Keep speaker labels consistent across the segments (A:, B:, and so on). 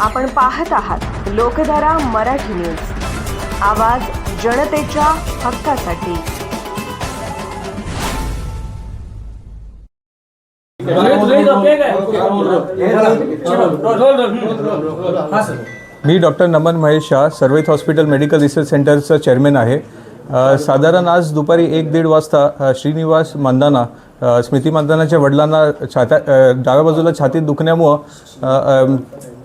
A: आपण पाहत आहात लोकधारा मराठी न्यूज. आवाज जनतेच्या हक्कासाठी.
B: मी डॉक्टर नमन महेश शाह सर्वेत हॉस्पिटल मेडिकल रिसर्च सेंटरचं चेअरमॅन आहे. साधारण आज दुपारी एक दीड वाजता श्रीनिवास मंदाना स्मृती मंदानाच्या वडिलांना छात्या डाव्या बाजूला छातीत दुखण्यामुळं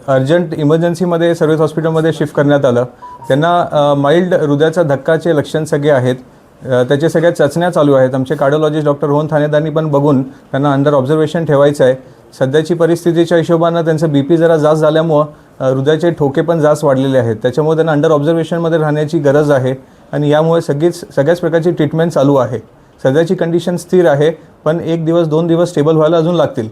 B: अर्जंट इमर्जन्सीमध्ये सर्विस हॉस्पिटलमध्ये शिफ्ट करण्यात आलं. त्यांना माइल्ड हृदयाचा धक्काचे लक्षण सगळे आहेत. त्याचे सगळ्या चाचण्या चालू आहेत. आमचे कार्डिओलॉजिस्ट डॉक्टर रोहन ठाणेदारांनी पण बघून त्यांना अंडर ऑब्झर्वेशन ठेवायचं आहे. सध्याची परिस्थितीच्या हिशोबानं त्यांचं बी पी जरा जास्त झाल्यामुळं हृदयाचे ठोके पण जास्त वाढलेले आहेत. त्याच्यामुळे त्यांना अंडर ऑब्झर्वेशनमध्ये राहण्याची गरज आहे आणि यामुळे सगळीच सगळ्याच प्रकारची ट्रीटमेंट चालू आहे. सध्याची कंडिशन स्थिर आहे पण एक दिवस दोन दिवस स्टेबल व्हायला अजून लागतील.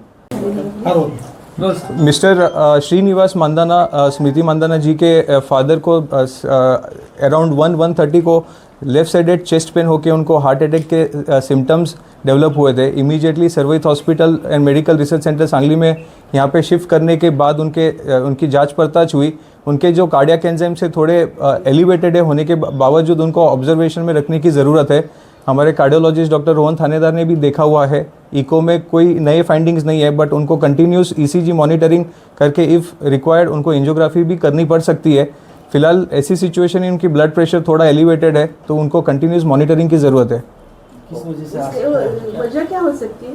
B: मिस्टर श्रीनिवास मंदाना स्मृति मंदाना जी के फादर को अराउंड वन वन थर्टी को लेफ़्ट साइडेड चेस्ट पेन होकर उनको हार्ट अटैक के सिम्टम्स डेवलप हुए थे। Immediately सर्विथ hospital and medical research centre Sangli में यहाँ पे शिफ्ट करने के बाद उनके उनकी जाँच पड़ताछ हुई। उनके जो कार्डियक एंजाइम से थोड़े एलिवेटेड होने के बावजूद उनको ऑब्जर्वेशन में रखने की ज़रूरत है। हमारे कार्डियोलॉजिस्ट डॉक्टर रोहन थानेदार ने भी देखा हुआ है। इको में कोई नए फाइंडिंग्स नहीं है बट उनको कंटिन्यूस ईसीजी मॉनिटरिंग करके इफ़ रिक्वायर्ड उनको एंजियोग्राफी भी करनी पड़ सकती है। फ़िलहाल ऐसी सिचुएशन है उनकी ब्लड प्रेशर थोड़ा एलिवेटेड है तो उनको कंटिन्यूस मॉनिटरिंग की ज़रूरत है।
C: वजह क्या हो सकती है?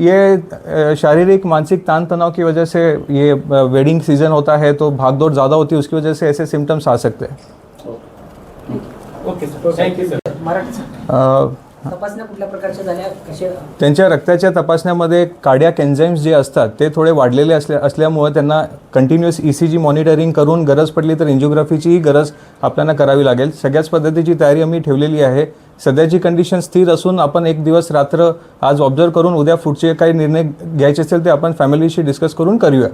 B: ये शारीरिक मानसिक तान तनाव की वजह से ये वेडिंग सीज़न होता है तो भागदौड़ ज़्यादा होती है उसकी वजह से ऐसे सिम्टम्स आ सकते हैं।
D: Okay sir thank you sir
E: Marathi
B: अ,
E: तपासण्या कुठल्या प्रकारच्या झाल्या? कशा?
B: त्यांच्या रक्ताच्या तपासण्यामध्ये कार्डियाक एन्झाईम्स जे असतात ते थोडे वाढलेले असल्या असल्यामुळे त्यांना continuous E C G monitoring करून गरज पडली तर एन्जिओग्राफीचीही गरज आपल्याला करावी लागेल. सगळ्याच पद्धतीची तयारी आम्ही ठेवलेली आहे. सध्याची कंडिशन स्थिर असून आपण एक दिवस रात्र आज ऑब्झर्व करून उद्या पुढचे काही निर्णय घ्यायचे असेल ते आपण फॅमिलीशी डिस्कस करून करूया.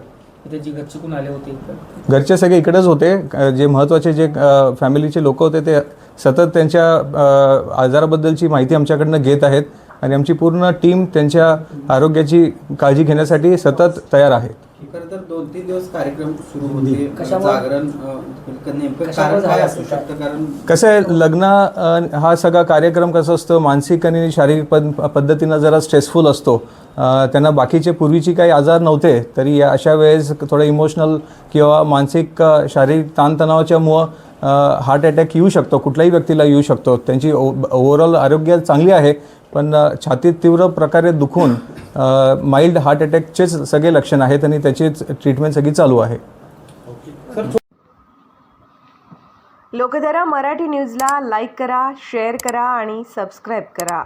B: घरचे सगळे इकडेच होते. जे महत्त्वाचे जे फॅमिलीचे लोक होते ते सतत त्यांच्या आजाराबद्दलची माहिती आमच्याकडनं घेत आहेत आणि आमची पूर्ण टीम त्यांच्या आरोग्याची काळजी घेण्यासाठी सतत तयार आहे.
F: खरं तर दोन तीन दिवस कार्यक्रम सुरू होते? जागरण कारण काय असू? शकतं? कारण
B: कसं आहे लग्न हा सगळा कार्यक्रम कसं असतं? मानसिक आणि शारीरिक पद पद्धतीनं जरा स्ट्रेसफुल असतो. त्यांना बाकीचे पूर्वीची काही आजार नव्हते तरी या अशा वेळेस थोडं इमोशनल किंवा मानसिक शारीरिक ताणतणावाच्यामुळं हार्ट अटॅक येऊ शकतो कुठल्याही व्यक्तीला येऊ शकतो. त्यांची ओव्हरऑल आरोग्य चांगली आहे पण छातीत तीव्र प्रकारे दुखून माइल्ड हार्ट अटॅकचेच सगळे लक्षण आहेत आणि त्याचीच ट्रीटमेंट सगळी चालू आहे.
A: लोकधारा मराठी न्यूजला लाईक करा शेअर करा आणि सबस्क्राईब करा.